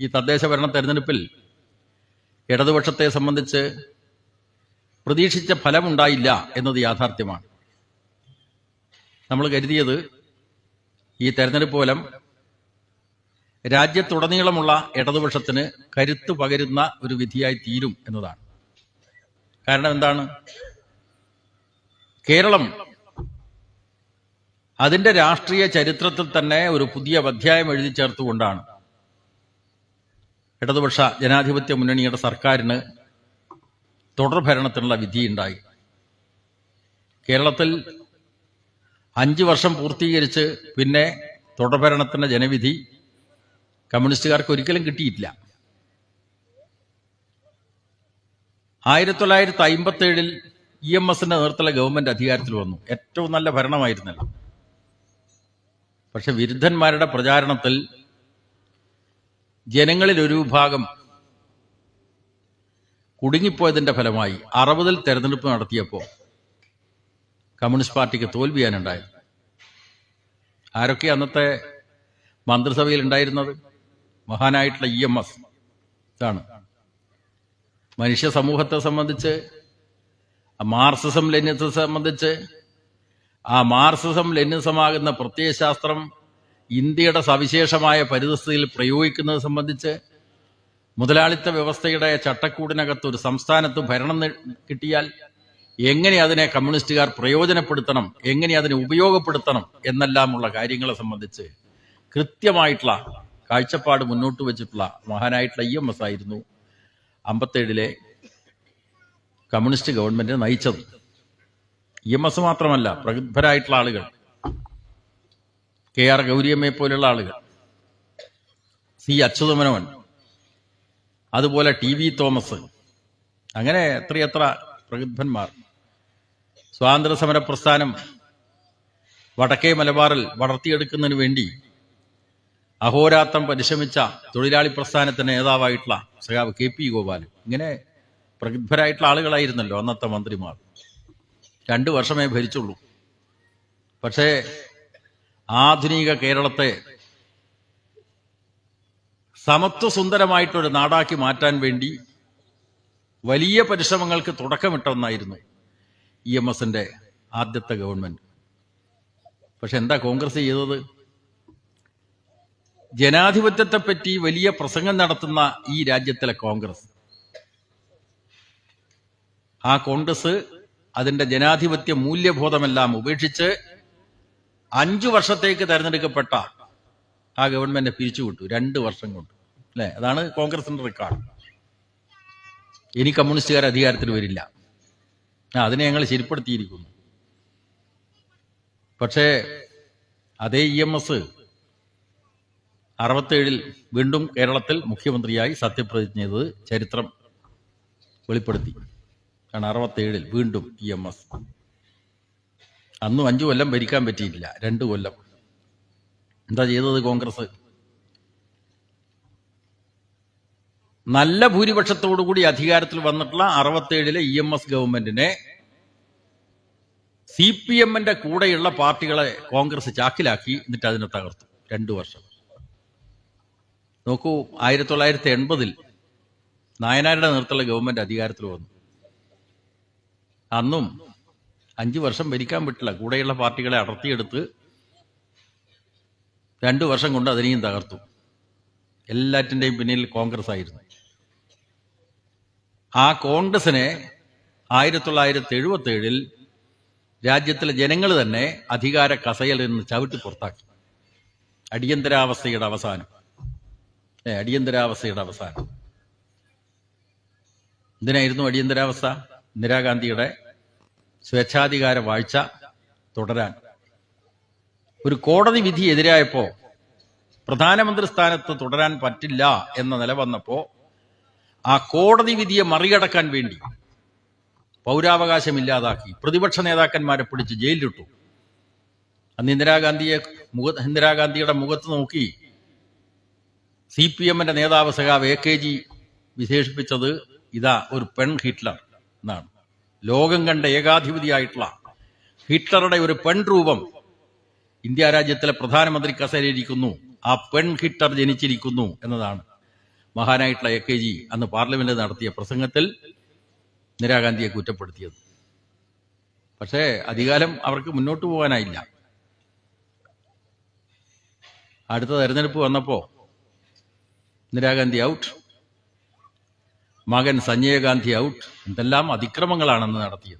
ഈ തദ്ദേശ ഭരണ തെരഞ്ഞെടുപ്പിൽ ഇടതുപക്ഷത്തെ സംബന്ധിച്ച് പ്രതീക്ഷിച്ച ഫലമുണ്ടായില്ല എന്നത് യാഥാർത്ഥ്യമാണ്. നമ്മൾ കരുതിയത് ഈ തെരഞ്ഞെടുപ്പ് ഫലം രാജ്യത്തുടനീളമുള്ള ഇടതുപക്ഷത്തിന് കരുത്തു പകരുന്ന ഒരു വിധിയായി തീരും എന്നതാണ്. കാരണം എന്താണ്? കേരളം അതിന്റെ രാഷ്ട്രീയ ചരിത്രത്തിൽ തന്നെ ഒരു പുതിയ അധ്യായം എഴുതി ചേർത്തുകൊണ്ടാണ്. ഇടതുപക്ഷ ജനാധിപത്യ മുന്നണിയുടെ സർക്കാരിന് തുടർഭരണത്തിനുള്ള വിധിയുണ്ടായി. കേരളത്തിൽ അഞ്ച് വർഷം പൂർത്തീകരിച്ച് പിന്നെ തുടർഭരണത്തിന്റെ ജനവിധി കമ്മ്യൂണിസ്റ്റുകാർക്ക് ഒരിക്കലും കിട്ടിയിട്ടില്ല. ആയിരത്തി തൊള്ളായിരത്തി അമ്പത്തി ഏഴിൽ ഇ എം എസിന്റെ നേതൃത്വത്തിലെ ഗവൺമെന്റ് അധികാരത്തിൽ വന്നു. ഏറ്റവും നല്ല ഭരണമായിരുന്നല്ലോ. പക്ഷെ വിരുദ്ധന്മാരുടെ പ്രചാരണത്തിൽ ജനങ്ങളിൽ ഒരു വിഭാഗം കുടുങ്ങിപ്പോയതിന്റെ ഫലമായി അറുപതിൽ തെരഞ്ഞെടുപ്പ് നടത്തിയപ്പോൾ കമ്മ്യൂണിസ്റ്റ് പാർട്ടിക്ക് തോൽവിയാനുണ്ടായത്. ആരൊക്കെ അന്നത്തെ മന്ത്രിസഭയിൽ ഉണ്ടായിരുന്നത് മഹാനായിട്ടുള്ള ഇ എം എസ് ഇതാണ്. മനുഷ്യ സമൂഹത്തെ സംബന്ധിച്ച് മാർസിസം ലെനിസം സംബന്ധിച്ച് ആ മാർസിസം ലെനിസമാകുന്ന പ്രത്യയശാസ്ത്രം ഇന്ത്യയുടെ സവിശേഷമായ പരിതസ്ഥിതിയിൽ പ്രയോഗിക്കുന്നത് സംബന്ധിച്ച് മുതലാളിത്ത വ്യവസ്ഥയുടെ ചട്ടക്കൂടിനകത്ത് ഒരു സംസ്ഥാനത്ത് ഭരണം കിട്ടിയാൽ എങ്ങനെ അതിനെ കമ്മ്യൂണിസ്റ്റുകാർ പ്രയോജനപ്പെടുത്തണം എങ്ങനെ അതിനെ ഉപയോഗപ്പെടുത്തണം എന്നെല്ലാമുള്ള കാര്യങ്ങളെ സംബന്ധിച്ച് കൃത്യമായിട്ടുള്ള കാഴ്ചപ്പാട് മുന്നോട്ട് വെച്ചിട്ടുള്ള മഹാനായിട്ടുള്ള ഇ എം എസ് ആയിരുന്നു അമ്പത്തേഴിലെ കമ്മ്യൂണിസ്റ്റ് ഗവൺമെന്റ് നയിച്ചത്. ഇ എം എസ് മാത്രമല്ല പ്രഗത്ഭരായിട്ടുള്ള ആളുകൾ. കെ ആർ ഗൗരിയമ്മയെ പോലുള്ള ആളുകൾ. സി അച്യുതമനോൻ അതുപോലെ ടി വി തോമസ് അങ്ങനെ എത്രയെത്ര പ്രഗത്ഭന്മാർ. സ്വാതന്ത്ര്യ സമര പ്രസ്ഥാനം വടക്കേ മലബാറിൽ വളർത്തിയെടുക്കുന്നതിന് വേണ്ടി അഹോരാത്രം പരിശ്രമിച്ച തൊഴിലാളി പ്രസ്ഥാനത്തിന്റെ നേതാവായിട്ടുള്ള സഖാവ് കെ പി ഗോപാലൻ ഇങ്ങനെ പ്രഗത്ഭരായിട്ടുള്ള ആളുകളായിരുന്നല്ലോ അന്നത്തെ മന്ത്രിമാർ. രണ്ടു വർഷമേ ഭരിച്ചുള്ളൂ. പക്ഷേ ആധുനിക കേരളത്തെ സമത്വസുന്ദരമായിട്ടൊരു നാടാക്കി മാറ്റാൻ വേണ്ടി വലിയ പരിശ്രമങ്ങൾക്ക് തുടക്കമിട്ടെന്നായിരുന്നു ഇ എം എസിന്റെ ആദ്യത്തെ ഗവൺമെന്റ്. പക്ഷെ എന്താ കോൺഗ്രസ് ചെയ്തത്? ജനാധിപത്യത്തെ പറ്റി വലിയ പ്രസംഗം നടത്തുന്ന ഈ രാജ്യത്തിലെ കോൺഗ്രസ്. ആ കോൺഗ്രസ് അതിന്റെ ജനാധിപത്യ മൂല്യബോധമെല്ലാം ഉപേക്ഷിച്ച് അഞ്ചു വർഷത്തേക്ക് തെരഞ്ഞെടുക്കപ്പെട്ട ആ ഗവൺമെന്റ് പിരിച്ചുവിട്ടു രണ്ട് വർഷം കൊണ്ട്. അല്ലെ? അതാണ് കോൺഗ്രസിന്റെ റെക്കോർഡ് ഇനി കമ്മ്യൂണിസ്റ്റുകാർ അധികാരത്തിൽ വരില്ല. അതിനെ ഞങ്ങൾ ശരിപ്പെടുത്തിയിരിക്കുന്നു. പക്ഷേ അതേ ഇ എം എസ് അറുപത്തേഴിൽ വീണ്ടും കേരളത്തിൽ മുഖ്യമന്ത്രിയായി സത്യപ്രതിജ്ഞ ചെയ്തത് ചരിത്രം വെളിപ്പെടുത്തി. കാരണം അറുപത്തേഴിൽ വീണ്ടും ഇ എം എസ്. അന്നും അഞ്ചു കൊല്ലം ഭരിക്കാൻ പറ്റിയില്ല രണ്ടു കൊല്ലം. എന്താ ചെയ്തത് കോൺഗ്രസ്? നല്ല ഭൂരിപക്ഷത്തോടുകൂടി അധികാരത്തിൽ വന്നിട്ടുള്ള അറുപത്തേഴിലെ ഇ എം എസ് ഗവൺമെന്റിനെ സി പി എമ്മിന്റെ കൂടെയുള്ള പാർട്ടികളെ കോൺഗ്രസ് ചാക്കിലാക്കി എന്നിട്ട് അതിനെ തകർത്തു. രണ്ടു വർഷം. നോക്കൂ ആയിരത്തി തൊള്ളായിരത്തി എൺപതിൽ നായനാരുടെ നേതൃത്വമുള്ള ഗവൺമെന്റ് അധികാരത്തിൽ വന്നു. അന്നും അഞ്ചു വർഷം ഭരിക്കാൻ പറ്റില്ല. കൂടെയുള്ള പാർട്ടികളെ അടർത്തിയെടുത്ത് രണ്ടു വർഷം കൊണ്ട് അതിനെയും തകർത്തു. എല്ലാറ്റിന്റെയും പിന്നിൽ കോൺഗ്രസ് ആയിരുന്നു ആ കോൺഗ്രസിനെ ആയിരത്തി തൊള്ളായിരത്തി എഴുപത്തി ഏഴിൽ രാജ്യത്തിലെ ജനങ്ങൾ തന്നെ അധികാര കസയിൽ നിന്ന് ചവിട്ടി പുറത്താക്കി. അടിയന്തരാവസ്ഥയുടെ അവസാനം. ഏ, അടിയന്തരാവസ്ഥയുടെ അവസാനം. എന്തിനായിരുന്നു അടിയന്തരാവസ്ഥ? ഇന്ദിരാഗാന്ധിയുടെ സ്വേച്ഛാധികാര വാഴ്ച തുടരാൻ. ഒരു കോടതി വിധി എതിരായപ്പോ പ്രധാനമന്ത്രി സ്ഥാനത്ത് തുടരാൻ പറ്റില്ല എന്ന നില വന്നപ്പോ ആ കോടതി വിധിയെ മറികടക്കാൻ വേണ്ടി പൗരാവകാശം ഇല്ലാതാക്കി. പ്രതിപക്ഷ നേതാക്കന്മാരെ പിടിച്ച് ജയിലിലിട്ടു. അന്ന് ഇന്ദിരാഗാന്ധിയെ മുഖ ഇന്ദിരാഗാന്ധിയുടെ മുഖത്ത് നോക്കി സി പി എമ്മിന്റെ നേതാവ് സഖാവ് എ കെ ജി വിശേഷിപ്പിച്ചത് ഇതാ ഒരു പെൺ ഹിറ്റ്ലർ എന്നാണ്. ലോകം കണ്ട ഏകാധിപതിയായിട്ടുള്ള ഹിറ്റ്ലറുടെ ഒരു പെൺരൂപം ഇന്ത്യ രാജ്യത്തിലെ പ്രധാനമന്ത്രി കസേരയിരിക്കുന്നു. ആ പെൺ ഹിറ്റ്ലർ ജനിച്ചിരിക്കുന്നു എന്നതാണ് മഹാനായിട്ടുള്ള എ കെ ജി അന്ന് പാർലമെന്റിൽ നടത്തിയ പ്രസംഗത്തിൽ ഇന്ദിരാഗാന്ധിയെ കുറ്റപ്പെടുത്തിയത്. പക്ഷേ അധികാരം അവർക്ക് മുന്നോട്ട് പോകാനായില്ല. അടുത്ത തെരഞ്ഞെടുപ്പ് വന്നപ്പോ ഇന്ദിരാഗാന്ധി ഔട്ട്. മകൻ സഞ്ജയഗാന്ധി ഔട്ട്. എന്തെല്ലാം അതിക്രമങ്ങളാണെന്ന് നടത്തിയത്.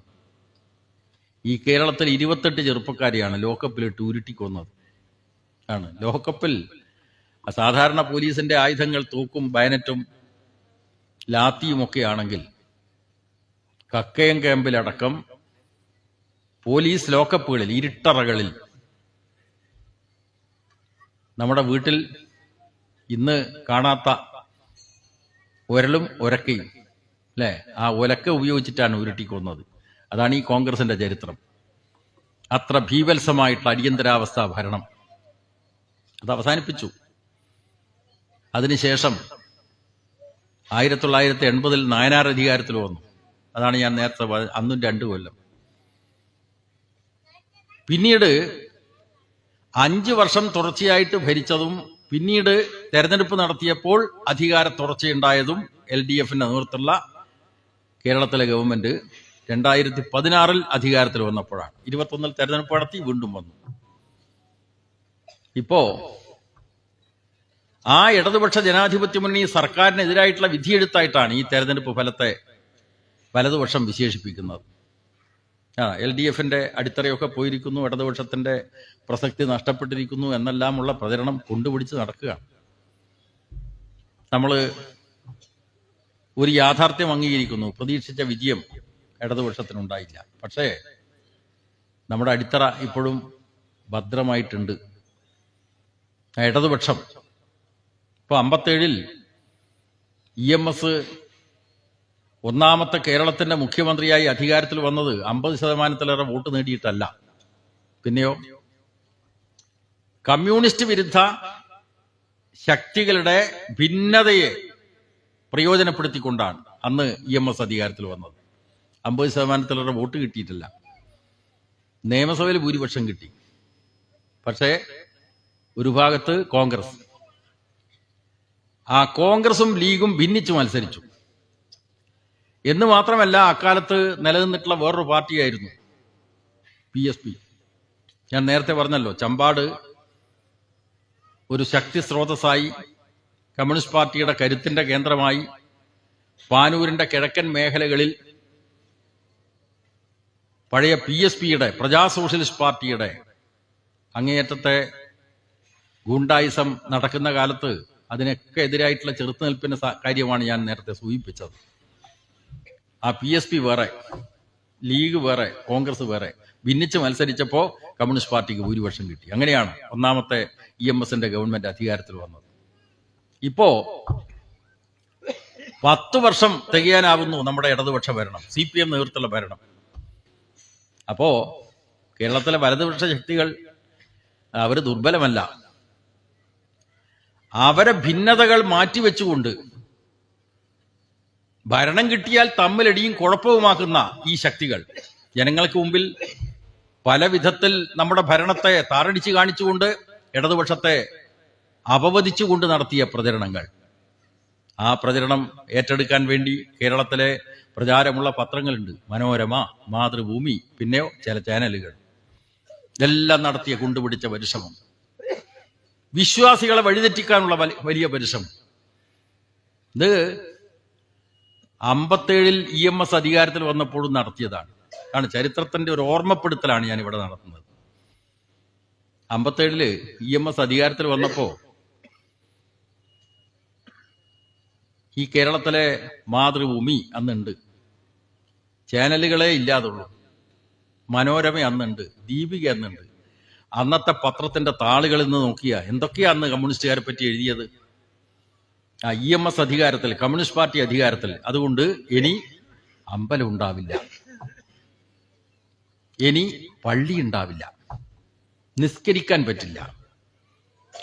ഈ കേരളത്തിൽ ഇരുപത്തെട്ട് ചെറുപ്പക്കാരെയാണ് ലോക്കപ്പിലിട്ട് ഉരുട്ടിക്കൊന്നത്. ആണ്. ലോക്കപ്പിൽ സാധാരണ പോലീസിന്റെ ആയുധങ്ങൾ തൂക്കും ബയനറ്റും ലാത്തിയുമൊക്കെ ആണെങ്കിൽ കക്കയം ക്യാമ്പിലടക്കം പോലീസ് ലോക്കപ്പുകളിൽ ഇരുട്ടറകളിൽ. നമ്മുടെ വീട്ടിൽ ഇന്ന് കാണാത്ത ഉരലും ഉരക്കയും അല്ലേ? ആ ഉലക്ക ഉപയോഗിച്ചിട്ടാണ് ഉരുട്ടിക്കൊന്നത്. അതാണ് ഈ കോൺഗ്രസിന്റെ ചരിത്രം. അത്ര ഭീവത്സമായിട്ടുള്ള അടിയന്തരാവസ്ഥ ഭരണം. അത് അവസാനിപ്പിച്ചു. അതിനുശേഷം ആയിരത്തി തൊള്ളായിരത്തി എൺപതിൽ നായനാർ അധികാരത്തിൽ വന്നു. അതാണ് ഞാൻ നേരത്തെ അന്നും രണ്ടു കൊല്ലം. പിന്നീട് അഞ്ചു വർഷം തുടർച്ചയായിട്ട് ഭരിച്ചതും പിന്നീട് തെരഞ്ഞെടുപ്പ് നടത്തിയപ്പോൾ അധികാര തുടർച്ചയുണ്ടായതും എൽ ഡി എഫിന്റെ നേതൃത്വമുള്ള കേരളത്തിലെ ഗവൺമെന്റ് രണ്ടായിരത്തി പതിനാറിൽ അധികാരത്തിൽ വന്നപ്പോഴാണ്. ഇരുപത്തൊന്നിൽ തെരഞ്ഞെടുപ്പ് നടത്തി വീണ്ടും വന്നു. ഇപ്പോ ആ ഇടതുപക്ഷ ജനാധിപത്യ മുന്നണി സർക്കാരിനെതിരായിട്ടുള്ള വിധിയെഴുത്തായിട്ടാണ് ഈ തെരഞ്ഞെടുപ്പ് ഫലത്തെ വലതുപക്ഷം വിശേഷിപ്പിക്കുന്നത്. ആ എൽ ഡി എഫിന്റെ അടിത്തറയൊക്കെ പോയിരിക്കുന്നു ഇടതുപക്ഷത്തിന്റെ പ്രസക്തി നഷ്ടപ്പെട്ടിരിക്കുന്നു എന്നെല്ലാമുള്ള പ്രചരണം കൊണ്ടുപിടിച്ച് നടക്കുക നമ്മൾ ഒരു യാഥാർത്ഥ്യം അംഗീകരിക്കുന്നു പ്രതീക്ഷിച്ച വിജയം ഇടതുപക്ഷത്തിനുണ്ടായില്ല. പക്ഷേ നമ്മുടെ അടിത്തറ ഇപ്പോഴും ഭദ്രമായിട്ടുണ്ട്. ഇടതുപക്ഷം. ഇപ്പോൾ അമ്പത്തേഴിൽ ഇ എം എസ് ഒന്നാമത്തെ കേരളത്തിന്റെ മുഖ്യമന്ത്രിയായി അധികാരത്തിൽ വന്നത് അമ്പത് ശതമാനത്തിലേറെ വോട്ട് നേടിയിട്ടല്ല. പിന്നെയോ? കമ്മ്യൂണിസ്റ്റ് വിരുദ്ധ ശക്തികളുടെ ഭിന്നതയെ പ്രയോജനപ്പെടുത്തിക്കൊണ്ടാണ് അന്ന് ഇ എം എസ് അധികാരത്തിൽ വന്നത്. അമ്പത് ശതമാനത്തിലേറെ വോട്ട് കിട്ടിയിട്ടില്ല. നിയമസഭയിൽ ഭൂരിപക്ഷം കിട്ടി. പക്ഷേ ഒരു ഭാഗത്ത് കോൺഗ്രസ്. ആ കോൺഗ്രസും ലീഗും ഭിന്നിച്ചു മത്സരിച്ചു. എന്ന് മാത്രമല്ല അക്കാലത്ത് നിലനിന്നിട്ടുള്ള വേറൊരു പാർട്ടിയായിരുന്നു. പി എസ് പി ഞാൻ നേരത്തെ പറഞ്ഞല്ലോ ചമ്പാട് ഒരു ശക്തി സ്രോതസ്സായി കമ്മ്യൂണിസ്റ്റ് പാർട്ടിയുടെ കരുത്തിന്റെ കേന്ദ്രമായി പാനൂരിന്റെ കിഴക്കൻ മേഖലകളിൽ പഴയ പി എസ് പിയുടെ പ്രജാ സോഷ്യലിസ്റ്റ് പാർട്ടിയുടെ അങ്ങേയറ്റത്തെ ഗുണ്ടായിസം നടക്കുന്ന കാലത്ത് അതിനൊക്കെ എതിരായിട്ടുള്ള ചെറുത്തുനിൽപ്പിന്റെ കാര്യമാണ് ഞാൻ നേരത്തെ സൂചിപ്പിച്ചത്. ആ പി എസ് പി വേറെ ലീഗ് വേറെ കോൺഗ്രസ് വേറെ. ഭിന്നിച്ച് മത്സരിച്ചപ്പോൾ കമ്മ്യൂണിസ്റ്റ് പാർട്ടിക്ക് ഭൂരിപക്ഷം കിട്ടി. അങ്ങനെയാണ് ഒന്നാമത്തെ ഇ എം എസിന്റെ ഗവൺമെന്റ് അധികാരത്തിൽ വന്നത്. ഇപ്പോ പത്ത് വർഷം തികയാനാവുന്നു നമ്മുടെ ഇടതുപക്ഷ ഭരണം സി പി എം നേതൃത്വമുള്ള ഭരണം. അപ്പോ കേരളത്തിലെ വലതുപക്ഷ ശക്തികൾ അവർ ദുർബലമല്ല. അവരെ ഭിന്നതകൾ മാറ്റിവെച്ചുകൊണ്ട് ഭരണം കിട്ടിയാൽ തമ്മിലടിയും കുഴപ്പവുമാക്കുന്ന ഈ ശക്തികൾ ജനങ്ങൾക്ക് മുമ്പിൽ പല വിധത്തിൽ നമ്മുടെ ഭരണത്തെ താറടിച്ച് കാണിച്ചുകൊണ്ട് ഇടതുപക്ഷത്തെ അപവദിച്ചുകൊണ്ട് നടത്തിയ പ്രചരണങ്ങൾ. ആ പ്രചരണം ഏറ്റെടുക്കാൻ വേണ്ടി കേരളത്തിലെ പ്രചാരമുള്ള പത്രങ്ങളുണ്ട്. മനോരമ മാതൃഭൂമി പിന്നെ ചില ചാനലുകൾ. ഇതെല്ലാം നടത്തിയ കൊണ്ടുപിടിച്ച പരിശ്രമം. വിശ്വാസികളെ വഴിതെറ്റിക്കാനുള്ള വല- വലിയ പരിശ്രമം. ഇത് അമ്പത്തേഴിൽ ഇ എം എസ് അധികാരത്തിൽ വന്നപ്പോഴും നടത്തിയതാണ്. ആണ് ചരിത്രത്തിന്റെ ഒരു ഓർമ്മപ്പെടുത്തലാണ് ഞാൻ ഇവിടെ നടത്തുന്നത്. അമ്പത്തേഴിൽ ഇ എം എസ് അധികാരത്തിൽ വന്നപ്പോ ഈ കേരളത്തിലെ മാതൃഭൂമി അന്നുണ്ട്. ചാനലുകളെ ഇല്ലാതുള്ളൂ. മനോരമ അന്നുണ്ട്. ദീപിക അന്നുണ്ട്. അന്നത്തെ പത്രത്തിന്റെ താളുകളിൽ നിന്ന് നോക്കിയ എന്തൊക്കെയാ അന്ന് കമ്മ്യൂണിസ്റ്റുകാരെ പറ്റി എഴുതിയത്? ആ ഇ എം എസ് അധികാരത്തിൽ കമ്മ്യൂണിസ്റ്റ് പാർട്ടി അധികാരത്തിൽ. അതുകൊണ്ട് ഇനി അമ്പലം ഉണ്ടാവില്ല. ഇനി പള്ളി ഉണ്ടാവില്ല. നിസ്കരിക്കാൻ പറ്റില്ല.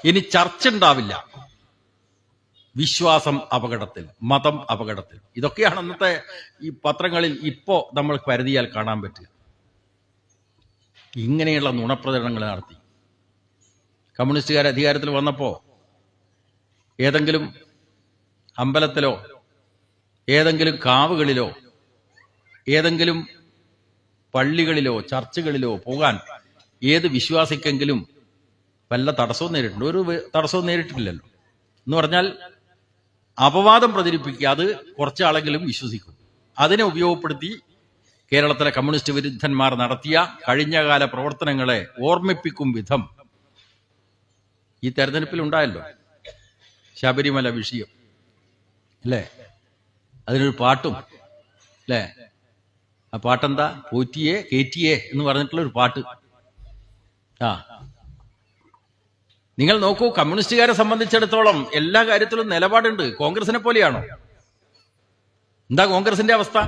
ഇനി ചർച്ച ഉണ്ടാവില്ല. വിശ്വാസം അപകടത്തിൽ മതം അപകടത്തിൽ. ഇതൊക്കെയാണ് അന്നത്തെ ഈ പത്രങ്ങളിൽ ഇപ്പോ നമ്മൾ കരുതിയാൽ കാണാൻ പറ്റുക. ഇങ്ങനെയുള്ള നുണപ്രചരണങ്ങൾ നടത്തി. കമ്മ്യൂണിസ്റ്റുകാർ അധികാരത്തിൽ വന്നപ്പോ ഏതെങ്കിലും അമ്പലത്തിലോ ഏതെങ്കിലും കാവുകളിലോ ഏതെങ്കിലും പള്ളികളിലോ ചർച്ചുകളിലോ പോകാൻ ഏത് വിശ്വാസിക്കെങ്കിലും വല്ല തടസ്സവും നേരിട്ടുണ്ട് ഒരു തടസ്സവും നേരിട്ടില്ലല്ലോ എന്ന് പറഞ്ഞാൽ അപവാദം പ്രചരിപ്പിക്കുക അത് കുറച്ചാളെങ്കിലും വിശ്വസിക്കും. അതിനെ ഉപയോഗപ്പെടുത്തി കേരളത്തിലെ കമ്മ്യൂണിസ്റ്റ് വിരുദ്ധന്മാർ നടത്തിയ കഴിഞ്ഞകാല പ്രവർത്തനങ്ങളെ ഓർമ്മിപ്പിക്കും വിധം ഈ തെരഞ്ഞെടുപ്പിൽ ഉണ്ടായല്ലോ ശബരിമല വിഷയം. അല്ലേ? അതിനൊരു പാട്ടും അല്ലേ? ആ പാട്ടെന്താ? പോറ്റിയെ കേറ്റിയെ എന്ന് പറഞ്ഞിട്ടുള്ള ഒരു പാട്ട്. ആ. നിങ്ങൾ നോക്കൂ കമ്മ്യൂണിസ്റ്റുകാരെ സംബന്ധിച്ചിടത്തോളം എല്ലാ കാര്യത്തിലും നിലപാടുണ്ട്. കോൺഗ്രസിനെ പോലെയാണോ? എന്താ കോൺഗ്രസിന്റെ അവസ്ഥ?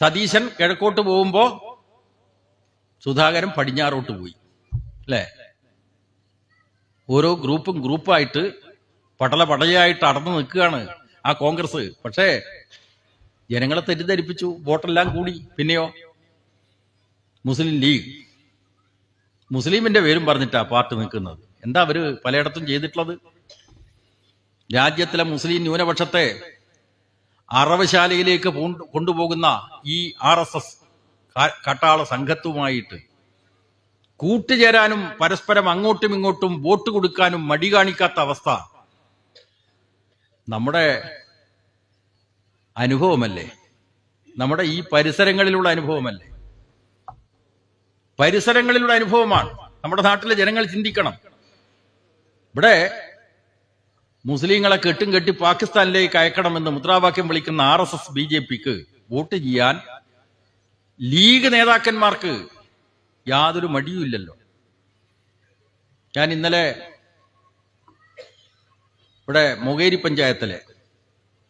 സതീശൻ കിഴക്കോട്ട് പോകുമ്പോ സുധാകരൻ പടിഞ്ഞാറോട്ട് പോയി അല്ലേ? ഓരോ ഗ്രൂപ്പും ഗ്രൂപ്പായിട്ട് പടല പടയായിട്ട് അടന്നു നിൽക്കുകയാണ് ആ കോൺഗ്രസ്. പക്ഷേ ജനങ്ങളെ തെറ്റിദ്ധരിപ്പിച്ചു വോട്ടെല്ലാം കൂടി. പിന്നെയോ മുസ്ലിം ലീഗ്. മുസ്ലിമിന്റെ പേരും പറഞ്ഞിട്ടാ പാർട്ടി നിൽക്കുന്നത്. എന്താ അവർ പലയിടത്തും ചെയ്തിട്ടുള്ളത്? രാജ്യത്തിലെ മുസ്ലിം ന്യൂനപക്ഷത്തെ അറവശാലയിലേക്ക് കൊണ്ടുപോകുന്ന ഈ ആർ എസ് എസ് കട്ടാള സംഘത്തുമായിട്ട് കൂട്ടുചേരാനും പരസ്പരം അങ്ങോട്ടും ഇങ്ങോട്ടും വോട്ട് കൊടുക്കാനും മടി കാണിക്കാത്ത അവസ്ഥ നമ്മുടെ അനുഭവമല്ലേ? നമ്മുടെ ഈ പരിസരങ്ങളിലുള്ള അനുഭവമല്ലേ? പരിസരങ്ങളിലുള്ള അനുഭവമാണ്. നമ്മുടെ നാട്ടിലെ ജനങ്ങൾ ചിന്തിക്കണം. ഇവിടെ മുസ്ലിങ്ങളെ കെട്ടും കെട്ടി പാകിസ്ഥാനിലേക്ക് അയക്കണമെന്ന് മുദ്രാവാക്യം വിളിക്കുന്ന R S S B J പിക്ക് വോട്ട് ചെയ്യാൻ ലീഗ് നേതാക്കന്മാർക്ക് യാതൊരു മടിയുമില്ലല്ലോ. ഞാൻ ഇന്നലെ ഇവിടെ മൊകേരി പഞ്ചായത്തിലെ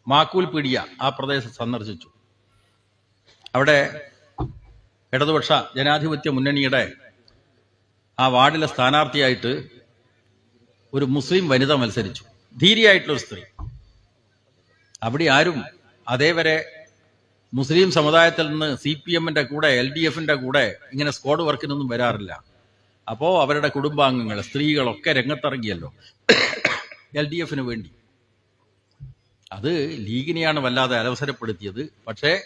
മാക്കൂൽ പീഡിയ ആ പ്രദേശം സന്ദർശിച്ചു. അവിടെ ഇടതുപക്ഷ ജനാധിപത്യ മുന്നണിയുടെ ആ വാർഡിലെ സ്ഥാനാർത്ഥിയായിട്ട് ഒരു മുസ്ലിം വനിത മത്സരിച്ചു. ധീരിയായിട്ടുള്ള സ്ത്രീ. അവിടെ ആരും അതേവരെ മുസ്ലിം സമുദായത്തിൽ നിന്ന് സി പി എമ്മിന്റെ കൂടെ എൽ ഡി എഫിന്റെ കൂടെ ഇങ്ങനെ സ്ക്വാഡ് വർക്കിനൊന്നും വരാറില്ല. അപ്പോൾ അവരുടെ കുടുംബാംഗങ്ങൾ സ്ത്രീകളൊക്കെ രംഗത്തിറങ്ങിയല്ലോ. എൽ ഡി എഫിന് വേണ്ടി. അത് ലീഗിനെയാണ് വല്ലാതെ അലവസരപ്പെടുത്തിയത്. പക്ഷേ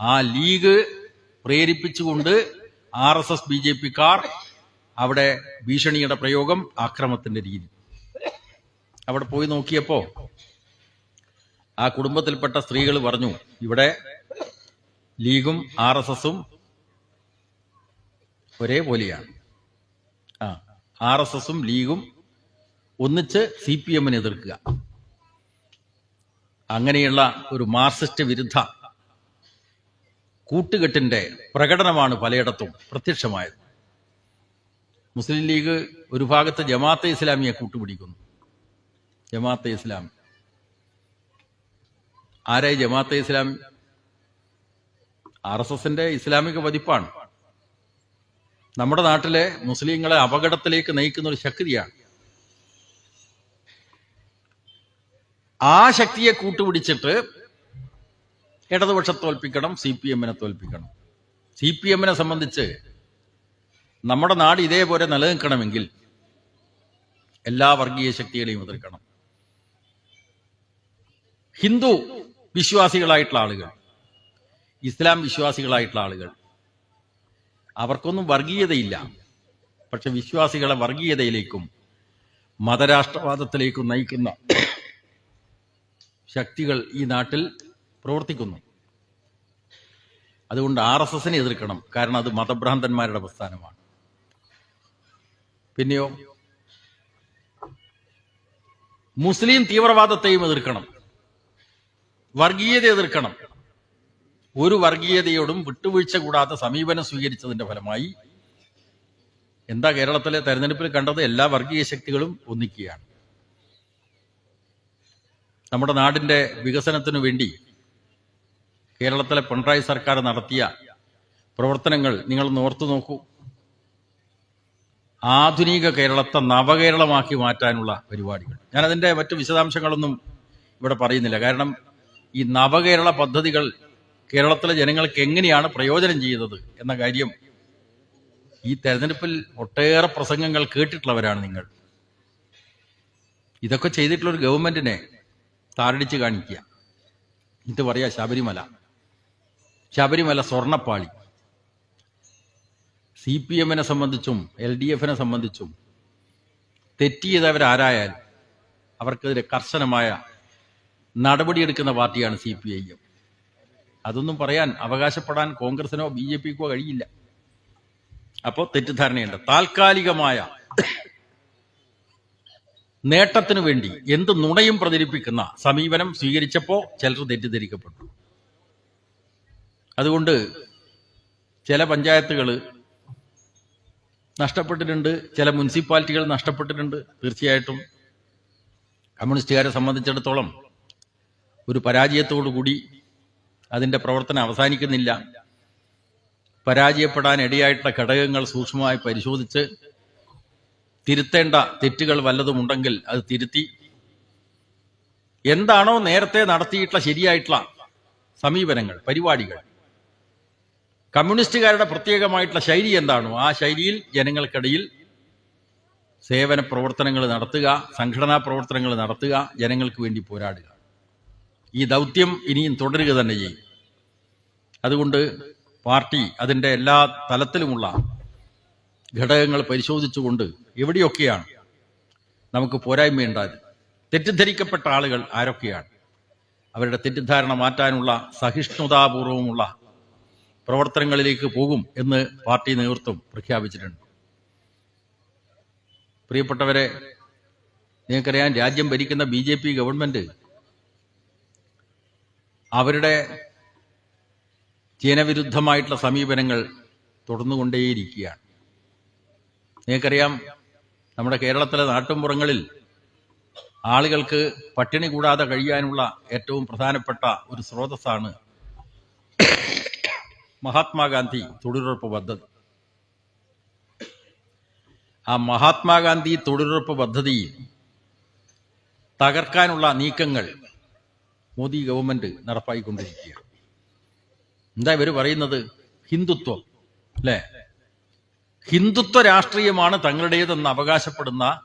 ആ league പ്രേരിപ്പിച്ചുകൊണ്ട് R S S B J പിക്കാർ അവിടെ ഭീഷണിയുടെ പ്രയോഗം ആക്രമത്തിന്റെ രീതി അവിടെ പോയി നോക്കിയപ്പോ ആ കുടുംബത്തിൽപ്പെട്ട സ്ത്രീകൾ പറഞ്ഞു ഇവിടെ ലീഗും ആർ എസ് എസും ഒരേപോലെയാണ്. ആ ആർ എസ് എസും ലീഗും ഒന്നിച്ച് സി പി എമ്മിനെ എതിർക്കുക. അങ്ങനെയുള്ള ഒരു മാർക്സിസ്റ്റ് വിരുദ്ധ കൂട്ടുകെട്ടിന്റെ പ്രകടനമാണ് പലയിടത്തും പ്രത്യക്ഷമായത്. മുസ്ലിം ലീഗ് ഒരു ഭാഗത്ത് ജമാഅത്തെ ഇസ്ലാമിയെ കൂട്ടുപിടിക്കുന്നു. ജമാഅത്തെ ഇസ്ലാമി. ആരായി ജമാഅത്തെ ഇസ്ലാമി? ആർ എസ് എസിന്റെ ഇസ്ലാമിക പതിപ്പാണ്. നമ്മുടെ നാട്ടിലെ മുസ്ലിങ്ങളെ അപകടത്തിലേക്ക് നയിക്കുന്ന ഒരു ശക്തിയാണ് ആ ശക്തിയെ കൂട്ടുപിടിച്ചിട്ട് ഇടതുപക്ഷം തോൽപ്പിക്കണം സി പി എമ്മിനെ തോൽപ്പിക്കണം. സി പി എമ്മിനെ സംബന്ധിച്ച് നമ്മുടെ നാട് ഇതേപോലെ നിലനിൽക്കണമെങ്കിൽ എല്ലാ വർഗീയ ശക്തികളെയും എതിർക്കണം. ഹിന്ദു വിശ്വാസികളായിട്ടുള്ള ആളുകൾ ഇസ്ലാം വിശ്വാസികളായിട്ടുള്ള ആളുകൾ അവർക്കൊന്നും വർഗീയതയില്ല. പക്ഷെ വിശ്വാസികളെ വർഗീയതയിലേക്കും മതരാഷ്ട്രവാദത്തിലേക്കും നയിക്കുന്ന ശക്തികൾ ഈ നാട്ടിൽ പ്രവർത്തിക്കുന്നു. അതുകൊണ്ട് ആർ എസ് എസിനെ എതിർക്കണം. കാരണം അത് മതഭ്രാന്തന്മാരുടെ പ്രസ്ഥാനമാണ്. പിന്നെയോ മുസ്ലിം തീവ്രവാദത്തെയും എതിർക്കണം. വർഗീയത എതിർക്കണം. ഒരു വർഗീയതയോടും വിട്ടുവീഴ്ച കൂടാതെ സമീപനം സ്വീകരിച്ചതിന്റെ ഫലമായി എന്താ കേരളത്തിലെ തെരഞ്ഞെടുപ്പിൽ കണ്ടത്? എല്ലാ വർഗീയ ശക്തികളും ഒന്നിക്കുകയാണ്. നമ്മുടെ നാടിന്റെ വികസനത്തിനു വേണ്ടി കേരളത്തിലെ പിണറായി സർക്കാർ നടത്തിയ പ്രവർത്തനങ്ങൾ നിങ്ങൾ ഓർത്തു നോക്കൂ. ആധുനിക കേരളത്തെ നവകേരളമാക്കി മാറ്റാനുള്ള പരിപാടികൾ. ഞാനതിന്റെ മറ്റു വിശദാംശങ്ങളൊന്നും ഇവിടെ പറയുന്നില്ല. കാരണം ഈ നവകേരള പദ്ധതികൾ കേരളത്തിലെ ജനങ്ങൾക്ക് എങ്ങനെയാണ് പ്രയോജനം ചെയ്തത് എന്ന കാര്യം ഈ തെരഞ്ഞെടുപ്പിൽ ഒട്ടേറെ പ്രസംഗങ്ങൾ കേട്ടിട്ടുള്ളവരാണ് നിങ്ങൾ. ഇതൊക്കെ ചെയ്തിട്ടുള്ള ഒരു ഗവൺമെന്റിനെ താരടിച്ച് കാണിക്കുക. എന്നിട്ട് പറയാ ശബരിമല. ശബരിമല സ്വർണപ്പാളി സി പി എമ്മിനെ സംബന്ധിച്ചും എൽ ഡി എഫിനെ സംബന്ധിച്ചും തെറ്റിയതവരാരായാൽ അവർക്കെതിരെ കർശനമായ നടപടിയെടുക്കുന്ന പാർട്ടിയാണ് സി പി ഐ എം അതൊന്നും പറയാൻ അവകാശപ്പെടാൻ കോൺഗ്രസിനോ ബി ജെ പിക്കോ കഴിയില്ല. അപ്പോൾ തെറ്റിദ്ധാരണയുണ്ട്. താൽക്കാലികമായ നേട്ടത്തിനു വേണ്ടി എന്ത് നുണയും പ്രചരിപ്പിക്കുന്ന സമീപനം സ്വീകരിച്ചപ്പോൾ ചിലർ തെറ്റിദ്ധരിക്കപ്പെട്ടു. അതുകൊണ്ട് ചില പഞ്ചായത്തുകൾ നഷ്ടപ്പെട്ടിട്ടുണ്ട് ചില മുനിസിപ്പാലിറ്റികൾ നഷ്ടപ്പെട്ടിട്ടുണ്ട്. തീർച്ചയായിട്ടും കമ്മ്യൂണിസ്റ്റുകാരെ സംബന്ധിച്ചിടത്തോളം ഒരു പരാജയത്തോടു കൂടി അതിന്റെ പ്രവർത്തനം അവസാനിക്കുന്നില്ല. പരാജയപ്പെടാൻ ഇടയായിട്ടുള്ള ഘടകങ്ങൾ സൂക്ഷ്മമായി പരിശോധിച്ച് തിരുത്തേണ്ട തെറ്റുകൾ വല്ലതും ഉണ്ടെങ്കിൽ അത് തിരുത്തി. എന്താണോ നേരത്തെ നടത്തിയിട്ടുള്ള ശരിയായിട്ടുള്ള സമീപനങ്ങൾ പരിപാടികൾ. കമ്മ്യൂണിസ്റ്റുകാരുടെ പ്രത്യേകമായിട്ടുള്ള ശൈലി എന്താണോ? ആ ശൈലിയിൽ ജനങ്ങൾക്കിടയിൽ സേവന പ്രവർത്തനങ്ങൾ നടത്തുക സംഘടനാ പ്രവർത്തനങ്ങൾ നടത്തുക ജനങ്ങൾക്ക് വേണ്ടി പോരാടുക. ഈ ദൗത്യം ഇനിയും തുടരുക തന്നെ ചെയ്യും. അതുകൊണ്ട് പാർട്ടി അതിന്റെ എല്ലാ തലത്തിലുമുള്ള ഘടകങ്ങൾ പരിശോധിച്ചുകൊണ്ട് എവിടെയൊക്കെയാണ് നമുക്ക് പോരായ്മ ഉണ്ടായത്? തെറ്റിദ്ധരിക്കപ്പെട്ട ആളുകൾ ആരൊക്കെയാണ്? അവരുടെ തെറ്റിദ്ധാരണ മാറ്റാനുള്ള സഹിഷ്ണുതാപൂർവമുള്ള പ്രവർത്തനങ്ങളിലേക്ക് പോകും എന്ന് പാർട്ടി നേതൃത്വം പ്രഖ്യാപിച്ചിട്ടുണ്ട്. പ്രിയപ്പെട്ടവരെ നിങ്ങൾക്കറിയാം രാജ്യം ഭരിക്കുന്ന ബി ജെ പി ഗവൺമെന്റ് അവരുടെ ജനവിരുദ്ധമായിട്ടുള്ള സമീപനങ്ങൾ തുടർന്നുകൊണ്ടേയിരിക്കുകയാണ്. നിങ്ങൾക്കറിയാം നമ്മുടെ കേരളത്തിലെ നാട്ടുമ്പുറങ്ങളിൽ ആളുകൾക്ക് പട്ടിണി കൂടാതെ കഴിയാനുള്ള ഏറ്റവും പ്രധാനപ്പെട്ട ഒരു സ്രോതസ്സാണ് മഹാത്മാഗാന്ധി തൊഴിലുറപ്പ് പദ്ധതി. ആ മഹാത്മാഗാന്ധി തൊഴിലുറപ്പ് പദ്ധതി തകർക്കാനുള്ള നീക്കങ്ങൾ മോദി ഗവൺമെന്റ് നടപ്പായിക്കൊണ്ടിരിക്കുകയാണ്. എന്താ ഇവർ പറയുന്നത്? ഹിന്ദുത്വം അല്ലേ? ഹിന്ദുത്വ രാഷ്ട്രീയമാണ് തങ്ങളുടേതെന്ന് അവകാശപ്പെടുന്ന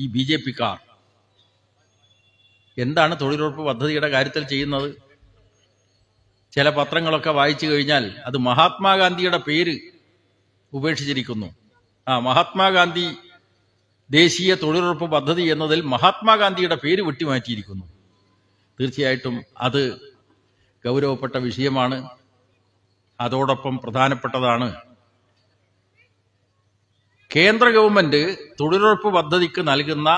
ഈ ബി ജെ പിക്കാർ. എന്താണ് തൊഴിലുറപ്പ് പദ്ധതിയുടെ കാര്യത്തിൽ ചെയ്യുന്നത്? ചില പത്രങ്ങളൊക്കെ വായിച്ചു കഴിഞ്ഞാൽ അത് മഹാത്മാഗാന്ധിയുടെ പേര് ഉപേക്ഷിച്ചിരിക്കുന്നു. ആ മഹാത്മാഗാന്ധി ദേശീയ തൊഴിലുറപ്പ് പദ്ധതി എന്നതിൽ മഹാത്മാഗാന്ധിയുടെ പേര് വെട്ടിമാറ്റിയിരിക്കുന്നു. തീർച്ചയായിട്ടും അത് ഗൗരവപ്പെട്ട വിഷയമാണ്. അതോടൊപ്പം പ്രധാനപ്പെട്ടതാണ് കേന്ദ്ര ഗവൺമെന്റ് തൊഴിലുറപ്പ് പദ്ധതിക്ക് നൽകുന്ന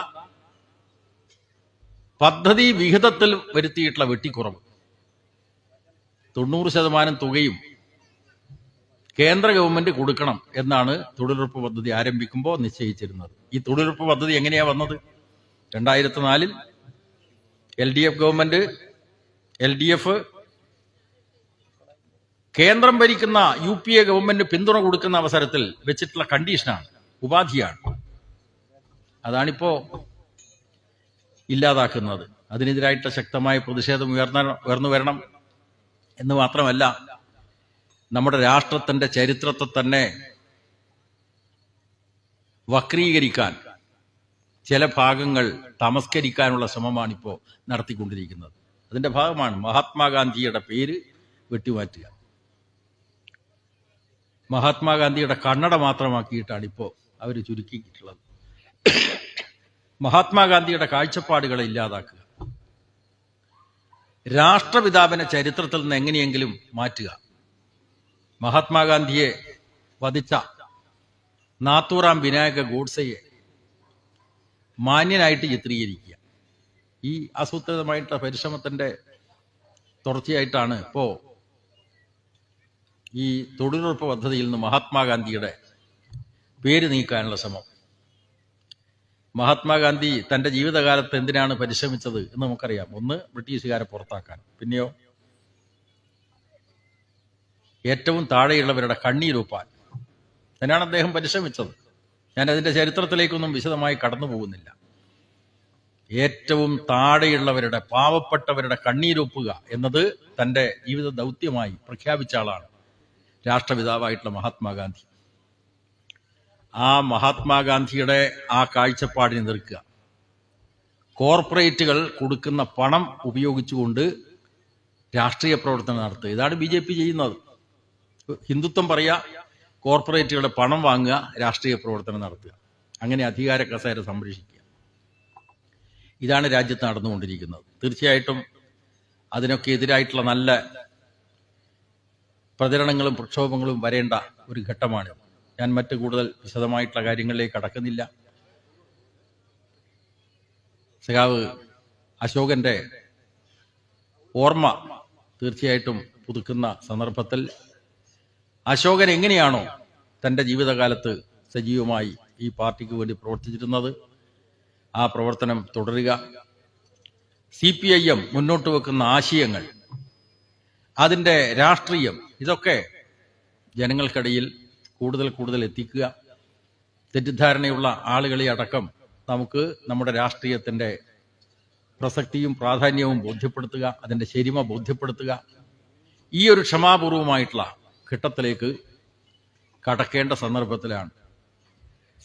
പദ്ധതി വിഹിതത്തിൽ വരുത്തിയിട്ടുള്ള വെട്ടിക്കുറവ്. തൊണ്ണൂറ് ശതമാനം തുകയും കേന്ദ്ര ഗവൺമെന്റ് കൊടുക്കണം എന്നാണ് തൊഴിലുറപ്പ് പദ്ധതി ആരംഭിക്കുമ്പോൾ നിശ്ചയിച്ചിരുന്നത്. ഈ തൊഴിലുറപ്പ് പദ്ധതി എങ്ങനെയാ വന്നത്? രണ്ടായിരത്തി നാലിൽ L D F government L D F കേന്ദ്രം ഭരിക്കുന്ന യു പി എ ഗവൺമെന്റ് പിന്തുണ കൊടുക്കുന്ന അവസരത്തിൽ വെച്ചിട്ടുള്ള കണ്ടീഷനാണ്. ഉപാധിയാണ്. അതാണിപ്പോ ഇല്ലാതാക്കുന്നത്. അതിനെതിരായിട്ട് ശക്തമായ പ്രതിഷേധം ഉയർന്ന ഉയർന്നു വരണം എന്ന് മാത്രമല്ല നമ്മുടെ രാഷ്ട്രത്തിന്റെ ചരിത്രത്തെ തന്നെ വക്രീകരിക്കാൻ ചില ഭാഗങ്ങൾ തമസ്കരിക്കാനുള്ള ശ്രമമാണിപ്പോൾ നടത്തിക്കൊണ്ടിരിക്കുന്നത്. അതിന്റെ ഭാഗമാണ് മഹാത്മാഗാന്ധിയുടെ പേര് വെട്ടിമാറ്റുക. മഹാത്മാഗാന്ധിയുടെ കണ്ണട മാത്രമാക്കിയിട്ടാണ് ഇപ്പോൾ അവർ ചുരുക്കിയിട്ടുള്ളത്. മഹാത്മാഗാന്ധിയുടെ കാഴ്ചപ്പാടുകളെ ഇല്ലാതാക്കുക. രാഷ്ട്രപിതാവിനെ ചരിത്രത്തിൽ നിന്ന് എങ്ങനെയെങ്കിലും മാറ്റുക. മഹാത്മാഗാന്ധിയെ വധിച്ച നാത്തൂറാം വിനായക ഗോഡ്സയെ മാന്യനായിട്ട് ചിത്രീകരിക്കുക. ഈ ആസൂത്രിതമായിട്ടുള്ള പരിശ്രമത്തിന്റെ തുടർച്ചയായിട്ടാണ് ഇപ്പോ ഈ തൊഴിലുറപ്പ് പദ്ധതിയിൽ നിന്ന് മഹാത്മാഗാന്ധിയുടെ പേര് നീക്കാനുള്ള ശ്രമം. മഹാത്മാഗാന്ധി തന്റെ ജീവിതകാലത്ത് എന്തിനാണ് പരിശ്രമിച്ചത് എന്ന് നമുക്കറിയാം. ഒന്ന് ബ്രിട്ടീഷുകാരെ പുറത്താക്കാൻ. പിന്നെയോ? ഏറ്റവും താഴെയുള്ളവരുടെ കണ്ണീരൊപ്പാൻ. അതിനാണ് അദ്ദേഹം പരിശ്രമിച്ചത്. ഞാൻ അതിന്റെ ചരിത്രത്തിലേക്കൊന്നും വിശദമായി കടന്നു പോകുന്നില്ല. ഏറ്റവും താഴെയുള്ളവരുടെ പാവപ്പെട്ടവരുടെ കണ്ണീരൊപ്പുക എന്നത് തന്റെ ജീവിത ദൗത്യമായി പ്രഖ്യാപിച്ച ആളാണ് രാഷ്ട്രപിതാവായിട്ടുള്ള മഹാത്മാഗാന്ധി. ആ മഹാത്മാഗാന്ധിയുടെ ആ കാഴ്ചപ്പാടിനെ നിർക്കുക കോർപ്പറേറ്റുകൾ കൊടുക്കുന്ന പണം ഉപയോഗിച്ചുകൊണ്ട് രാഷ്ട്രീയ പ്രവർത്തനം നടത്തുക. ഇതാണ് ബി ജെ പി ചെയ്യുന്നത്. ഹിന്ദുത്വം പറയുക കോർപ്പറേറ്റുകളുടെ പണം വാങ്ങുക രാഷ്ട്രീയ പ്രവർത്തനം നടത്തുക. അങ്ങനെ അധികാര കസേര സംരക്ഷിക്കുക. ഇതാണ് രാജ്യത്ത് നടന്നുകൊണ്ടിരിക്കുന്നത്. തീർച്ചയായിട്ടും അതിനൊക്കെ എതിരായിട്ടുള്ള നല്ല പ്രചരണങ്ങളും പ്രക്ഷോഭങ്ങളും വരേണ്ട ഒരു ഘട്ടമാണ് ഞാൻ മറ്റ് കൂടുതൽ വിശദമായിട്ടുള്ള കാര്യങ്ങളിലേക്ക് കടക്കുന്നില്ല. സഖാവ് അശോകന്റെ ഓർമ്മ തീർച്ചയായിട്ടും പുതുക്കുന്ന സന്ദർഭത്തിൽ അശോകൻ എങ്ങനെയാണോ തന്റെ ജീവിതകാലത്ത് സജീവമായി ഈ പാർട്ടിക്ക് വേണ്ടി പ്രവർത്തിച്ചിരുന്നത്? ആ പ്രവർത്തനം തുടരുക. സി പി ഐ എം മുന്നോട്ട് വെക്കുന്ന ആശയങ്ങൾ അതിന്റെ രാഷ്ട്രീയം ഇതൊക്കെ ജനങ്ങൾക്കിടയിൽ കൂടുതൽ കൂടുതൽ എത്തിക്കുക. തെറ്റിദ്ധാരണയുള്ള ആളുകളെ അടക്കം നമുക്ക് നമ്മുടെ രാഷ്ട്രീയത്തിന്റെ പ്രസക്തിയും പ്രാധാന്യവും ബോധ്യപ്പെടുത്തുക അതിന്റെ ശരിമ ബോധ്യപ്പെടുത്തുക. ഈ ഒരു ക്ഷമാപൂർവമായിട്ടുള്ള ഘട്ടത്തിലേക്ക് കടക്കേണ്ട സന്ദർഭത്തിലാണ്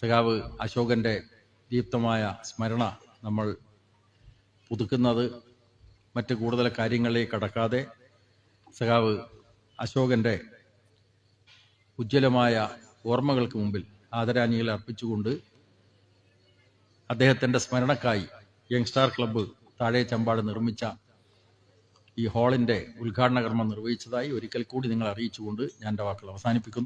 സഖാവ് അശോകന്റെ ദീപ്തമായ സ്മരണ നമ്മൾ പുതുക്കുന്നത്. മറ്റ് കൂടുതൽ കാര്യങ്ങളിലേക്ക് കടക്കാതെ സഖാവ് അശോകന്റെ ഉജ്ജ്വലമായ ഓർമ്മകൾക്ക് മുമ്പിൽ ആദരാഞ്ജലികൾ അർപ്പിച്ചുകൊണ്ട് അദ്ദേഹത്തിന്റെ സ്മരണക്കായി യങ്സ്റ്റാർ ക്ലബ്ബ് താഴെ ചമ്പാട് നിർമ്മിച്ച ഈ ഹാളിന്റെ ഉദ്ഘാടന കർമ്മം നിർവഹിച്ചതായി ഒരിക്കൽ കൂടി നിങ്ങൾ അറിയിച്ചുകൊണ്ട് ഞാൻ എന്റെ വാക്കുകൾ അവസാനിപ്പിക്കുന്നു.